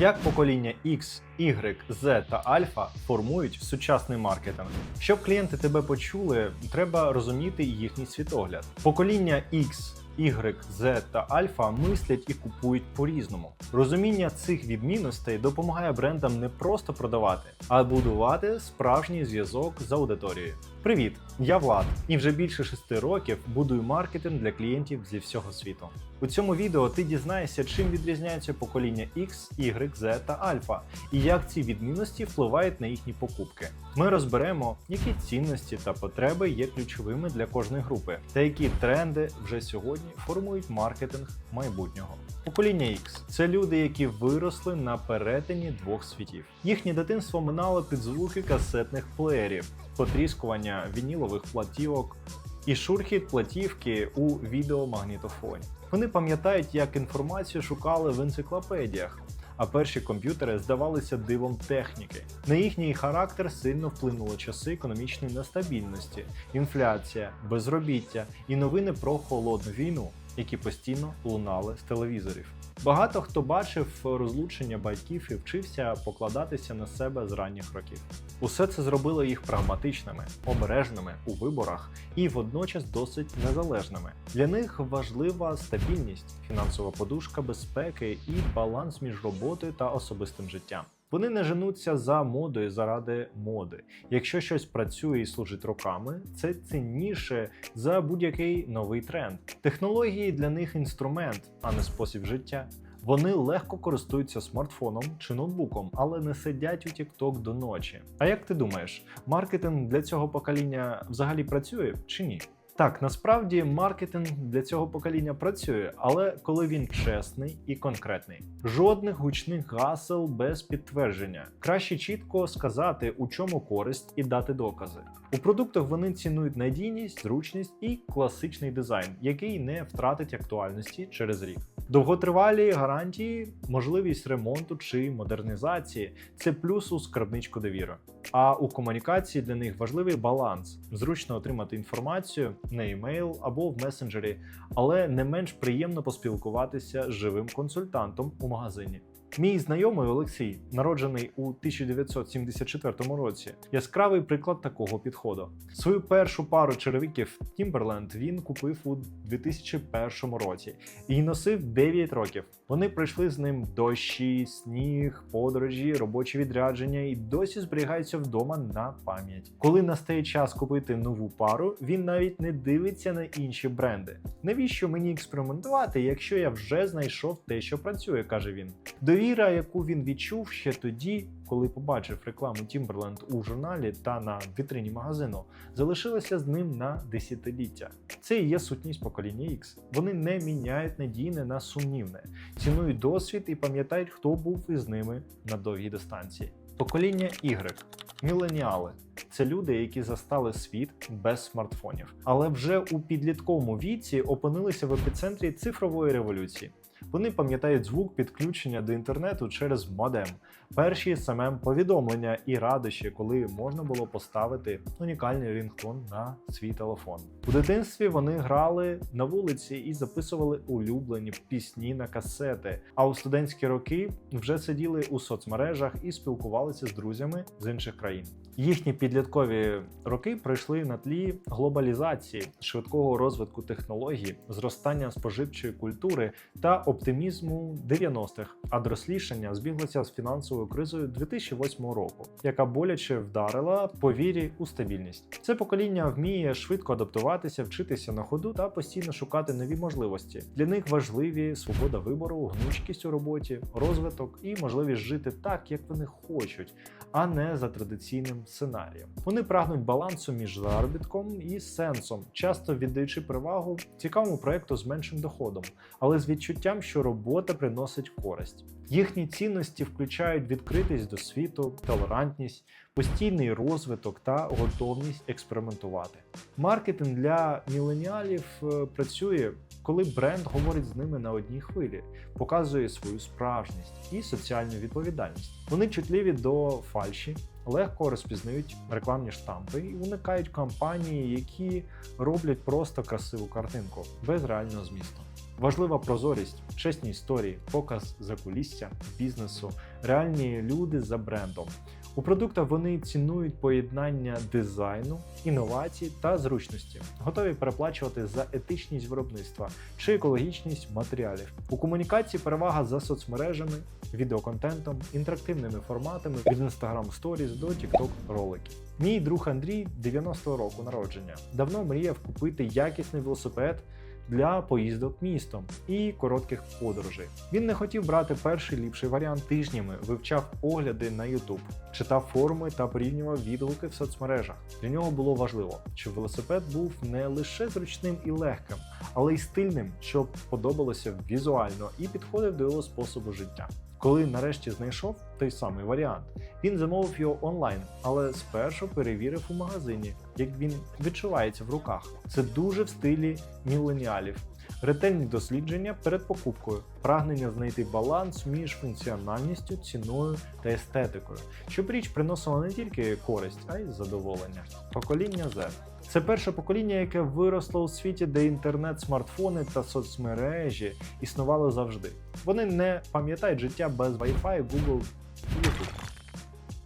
Як покоління X, Y, Z та Альфа формують сучасний маркетинг? Щоб клієнти тебе почули, треба розуміти їхній світогляд. Покоління X, Y, Z та Альфа мислять і купують по-різному. Розуміння цих відмінностей допомагає брендам не просто продавати, а будувати справжній зв'язок з аудиторією. Привіт, я Влад, і вже більше шести років будую маркетинг для клієнтів зі всього світу. У цьому відео ти дізнаєшся, чим відрізняються покоління X, Y, Z та Альфа, і як ці відмінності впливають на їхні покупки. Ми розберемо, які цінності та потреби є ключовими для кожної групи, та які тренди вже сьогодні формують маркетинг майбутнього. Покоління X – це люди, які виросли на перетині двох світів. Їхнє дитинство минало під звуки касетних плеєрів, потріскування вінілових платівок і шурхіт платівки у відеомагнітофоні. Вони пам'ятають, як інформацію шукали в енциклопедіях. А перші комп'ютери здавалися дивом техніки. На їхній характер сильно вплинули часи економічної нестабільності, інфляція, безробіття і новини про холодну війну, які постійно лунали з телевізорів. Багато хто бачив розлучення батьків і вчився покладатися на себе з ранніх років. Усе це зробило їх прагматичними, обережними у виборах і водночас досить незалежними. Для них важлива стабільність, фінансова подушка безпеки і баланс між роботою та особистим життям. Вони не женуться за модою заради моди. Якщо щось працює і служить роками, це цінніше за будь-який новий тренд. Технології для них інструмент, а не спосіб життя. Вони легко користуються смартфоном чи ноутбуком, але не сидять у TikTok до ночі. А як ти думаєш, маркетинг для цього покоління взагалі працює чи ні? Так, насправді маркетинг для цього покоління працює, але коли він чесний і конкретний. Жодних гучних гасел без підтвердження. Краще чітко сказати, у чому користь і дати докази. У продуктах вони цінують надійність, зручність і класичний дизайн, який не втратить актуальності через рік. Довготривалі гарантії, можливість ремонту чи модернізації це плюс у скарбничку довіри. А у комунікації для них важливий баланс: зручно отримати інформацію на емейл або в месенджері, але не менш приємно поспілкуватися з живим консультантом у магазині. Мій знайомий Олексій, народжений у 1974 році, яскравий приклад такого підходу. Свою першу пару черевиків Timberland він купив у 2001 році і носив 9 років. Вони пройшли з ним дощі, сніг, подорожі, робочі відрядження і досі зберігаються вдома на пам'ять. Коли настає час купити нову пару, він навіть не дивиться на інші бренди. Навіщо мені експериментувати, якщо я вже знайшов те, що працює, каже він. Довіра, яку він відчув ще тоді, коли побачив рекламу Timberland у журналі та на вітрині магазину, залишилася з ним на десятиліття. Це і є сутність покоління X. Вони не міняють надійне на сумнівне, цінують досвід і пам'ятають, хто був із ними на довгій дистанції. Покоління Y. Міленіали це люди, які застали світ без смартфонів, але вже у підлітковому віці опинилися в епіцентрі цифрової революції. Вони пам'ятають звук підключення до інтернету через модем, перші смм повідомлення і радощі, коли можна було поставити унікальний рінгтон на свій телефон. У дитинстві вони грали на вулиці і записували улюблені пісні на касети. А у студентські роки вже сиділи у соцмережах і спілкувалися з друзями з інших країн. Їхні підліткові роки пройшли на тлі глобалізації, швидкого розвитку технологій, зростання споживчої культури та оптимізму 90-х, а дорослішання збіглося з фінансовою кризою 2008 року, яка боляче вдарила по вірі у стабільність. Це покоління вміє швидко адаптуватися, вчитися на ходу та постійно шукати нові можливості. Для них важливі свобода вибору, гнучкість у роботі, розвиток і можливість жити так, як вони хочуть, а не за традиційним сценарієм. Вони прагнуть балансу між заробітком і сенсом, часто віддаючи перевагу цікавому проекту з меншим доходом, але з відчуттям, що робота приносить користь. Їхні цінності включають відкритість до світу, толерантність, постійний розвиток та готовність експериментувати. Маркетинг для міленіалів е, працює, коли бренд говорить з ними на одній хвилі, показує свою справжність і соціальну відповідальність. Вони чутливі до фальші, легко розпізнають рекламні штампи і уникають кампанії, які роблять просто красиву картинку без реального змісту. Важлива прозорість, чесні історії, показ закулісся, бізнесу, реальні люди за брендом. У продуктах вони цінують поєднання дизайну, інновацій та зручності, готові переплачувати за етичність виробництва чи екологічність матеріалів. У комунікації перевага за соцмережами, відеоконтентом, інтерактивними форматами від Instagram Stories до TikTok роликів. Мій друг Андрій 90-го року народження давно мріяв купити якісний велосипед для поїздок містом і коротких подорожей. Він не хотів брати перший ліпший варіант тижнями, вивчав огляди на YouTube, читав форуми та порівнював відгуки в соцмережах. Для нього було важливо, щоб велосипед був не лише зручним і легким, але й стильним, щоб подобалося візуально і підходив до його способу життя. Коли нарешті знайшов той самий варіант, він замовив його онлайн, але спершу перевірив у магазині, як він відчувається в руках. Це дуже в стилі міленіалів. Ретельні дослідження перед покупкою, прагнення знайти баланс між функціональністю, ціною та естетикою, щоб річ приносила не тільки користь, а й задоволення. Покоління Z – це перше покоління, яке виросло у світі, де інтернет, смартфони та соцмережі існували завжди. Вони не пам'ятають життя без Wi-Fi, Google і YouTube.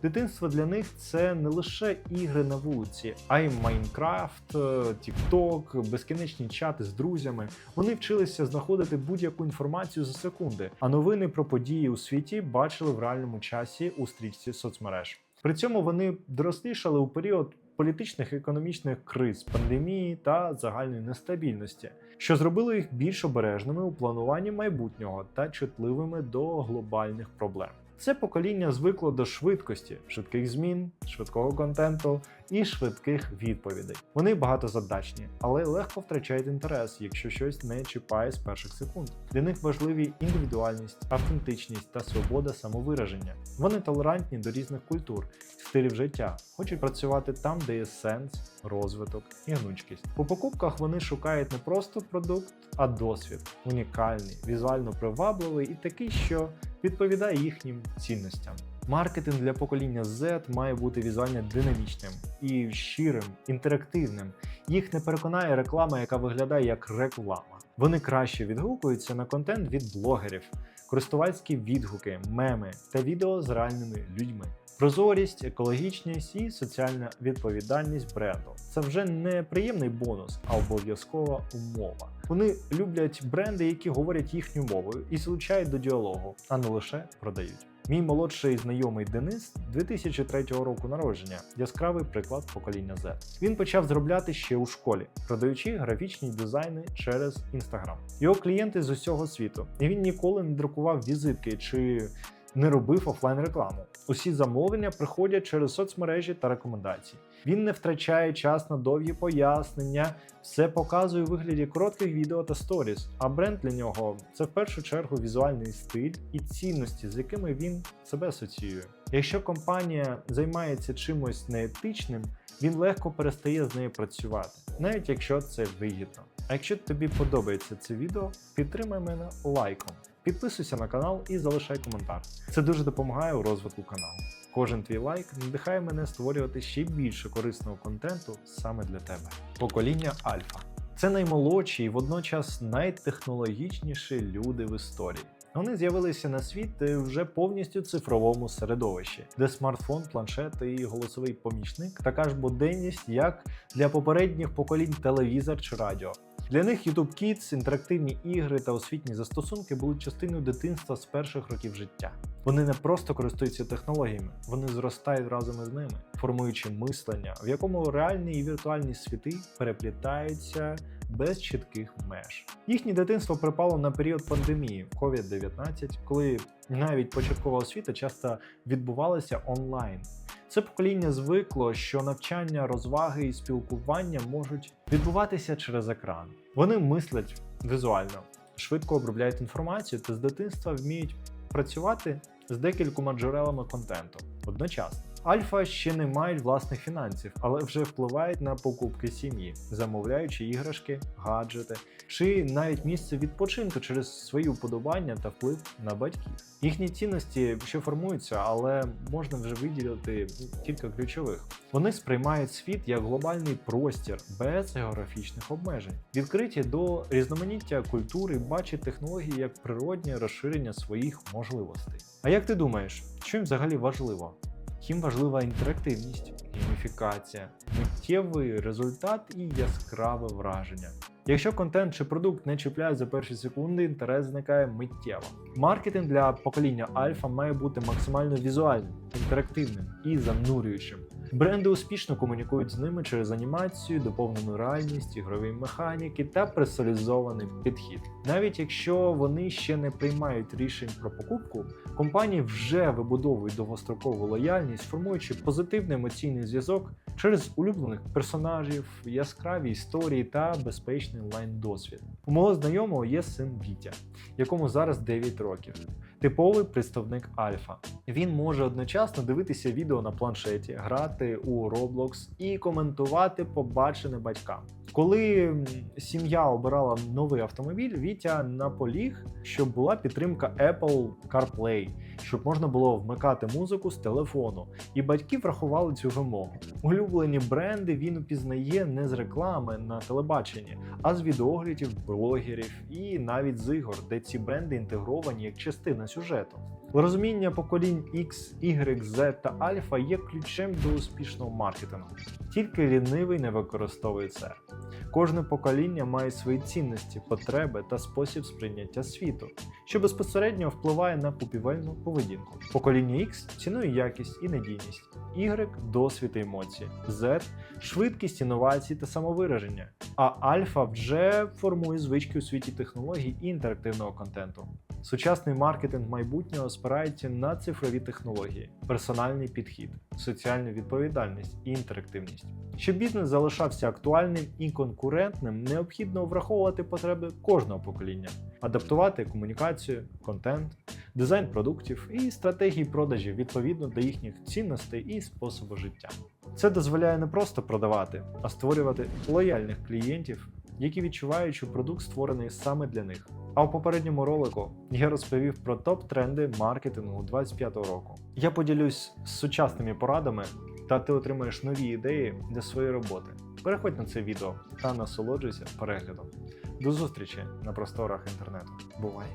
Дитинство для них це не лише ігри на вулиці, а й Майнкрафт, TikTok, безкінечні чати з друзями. Вони вчилися знаходити будь-яку інформацію за секунди, а новини про події у світі бачили в реальному часі у стрічці соцмереж. При цьому вони дорослішали у період політичних і економічних криз, пандемії та загальної нестабільності, що зробило їх більш обережними у плануванні майбутнього та чутливими до глобальних проблем. Це покоління звикло до швидкості, швидких змін, швидкого контенту і швидких відповідей. Вони багатозадачні, але легко втрачають інтерес, якщо щось не чіпає з перших секунд. Для них важливі індивідуальність, автентичність та свобода самовираження. Вони толерантні до різних культур, стилів життя, хочуть працювати там, де є сенс, розвиток і гнучкість. У покупках вони шукають не просто продукт, а досвід, унікальний, візуально привабливий і такий, що відповідає їхнім цінностям. Маркетинг для покоління Z має бути візуально динамічним і щирим, інтерактивним. Їх не переконає реклама, яка виглядає як реклама. Вони краще відгукуються на контент від блогерів, користувацькі відгуки, меми та відео з реальними людьми. Прозорість, екологічність і соціальна відповідальність бренду це вже не приємний бонус, а обов'язкова умова. Вони люблять бренди, які говорять їхньою мовою і залучають до діалогу, а не лише продають. Мій молодший знайомий Денис 2003 року народження, яскравий приклад покоління Z. Він почав зробляти ще у школі, продаючи графічні дизайни через Instagram. Його клієнти з усього світу, і він ніколи не друкував візитки чи не робив офлайн рекламу. Усі замовлення приходять через соцмережі та рекомендації. Він не втрачає час на довгі пояснення, все показує у вигляді коротких відео та сторіс. А бренд для нього це в першу чергу візуальний стиль і цінності, з якими він себе асоціює. Якщо компанія займається чимось неетичним, він легко перестає з нею працювати, навіть якщо це вигідно. А якщо тобі подобається це відео, підтримай мене лайком. Підписуйся на канал і залишай коментар. Це дуже допомагає у розвитку каналу. Кожен твій лайк надихає мене створювати ще більше корисного контенту саме для тебе. Покоління Альфа це наймолодші і водночас найтехнологічніші люди в історії. Вони з'явилися на світ вже повністю цифровому середовищі, де смартфон, планшет і голосовий помічник така ж буденність, як для попередніх поколінь телевізор чи радіо. Для них YouTube Kids, інтерактивні ігри та освітні застосунки були частиною дитинства з перших років життя. Вони не просто користуються технологіями, вони зростають разом із ними, формуючи мислення, в якому реальні і віртуальні світи переплітаються без чітких меж. Їхнє дитинство припало на період пандемії COVID-19, коли навіть початкова освіта часто відбувалася онлайн. Це покоління звикло, що навчання, розваги і спілкування можуть відбуватися через екран. Вони мислять візуально, швидко обробляють інформацію та з дитинства вміють працювати з декількома джерелами контенту одночасно. Альфа ще не мають власних фінансів, але вже впливають на покупки сім'ї, замовляючи іграшки, гаджети чи навіть місце відпочинку через свої вподобання та вплив на батьків. Їхні цінності ще формуються, але можна вже виділити кілька ключових. Вони сприймають світ як глобальний простір без географічних обмежень, відкриті до різноманіття культури, бачать технології як природнє розширення своїх можливостей. А як ти думаєш, що їм взагалі важливо? Їм важлива інтерактивність, гейміфікація, миттєвий результат і яскраве враження. Якщо контент чи продукт не чіпляє за перші секунди, інтерес зникає миттєво. Маркетинг для покоління альфа має бути максимально візуальним, інтерактивним і занурюючим. Бренди успішно комунікують з ними через анімацію, доповнену реальність, ігрові механіки та персоналізований підхід. Навіть якщо вони ще не приймають рішень про покупку, компанії вже вибудовують довгострокову лояльність, формуючи позитивний емоційний зв'язок через улюблених персонажів, яскраві історії та безпечний онлайн-досвід. У мого знайомого є син Вітя, якому зараз 9 років. Типовий представник Альфа. Він може одночасно дивитися відео на планшеті, грати у Roblox і коментувати побачене батькам. Коли сім'я обирала новий автомобіль, Вітя наполіг, щоб була підтримка Apple CarPlay, щоб можна було вмикати музику з телефону, і батьки врахували цю вимогу. Улюблені бренди він упізнає не з реклами на телебаченні, а з відоглядів блогерів і навіть з ігор, де ці бренди інтегровані як частина сюжету. Розуміння поколінь X, Y, Z та Альфа є ключем до успішного маркетингу. Тільки лінивий не використовує це. Кожне покоління має свої цінності, потреби та спосіб сприйняття світу, що безпосередньо впливає на купівельну поведінку. Покоління X цінує якість і надійність, Y – досвід і емоції, Z – швидкість інновацій та самовираження. А Альфа вже формує звички у світі технологій і інтерактивного контенту. Сучасний маркетинг майбутнього спирається на цифрові технології, персональний підхід, соціальну відповідальність і інтерактивність. Щоб бізнес залишався актуальним і конкурентним, необхідно враховувати потреби кожного покоління, адаптувати комунікацію, контент, дизайн продуктів і стратегії продажів відповідно до їхніх цінностей і способу життя. Це дозволяє не просто продавати, а створювати лояльних клієнтів, які відчувають, що продукт створений саме для них. А у попередньому ролику я розповів про топ-тренди маркетингу 25-го року. Я поділюсь з сучасними порадами, та ти отримаєш нові ідеї для своєї роботи. Переходь на це відео та насолоджуйся переглядом. До зустрічі на просторах інтернету. Бувай!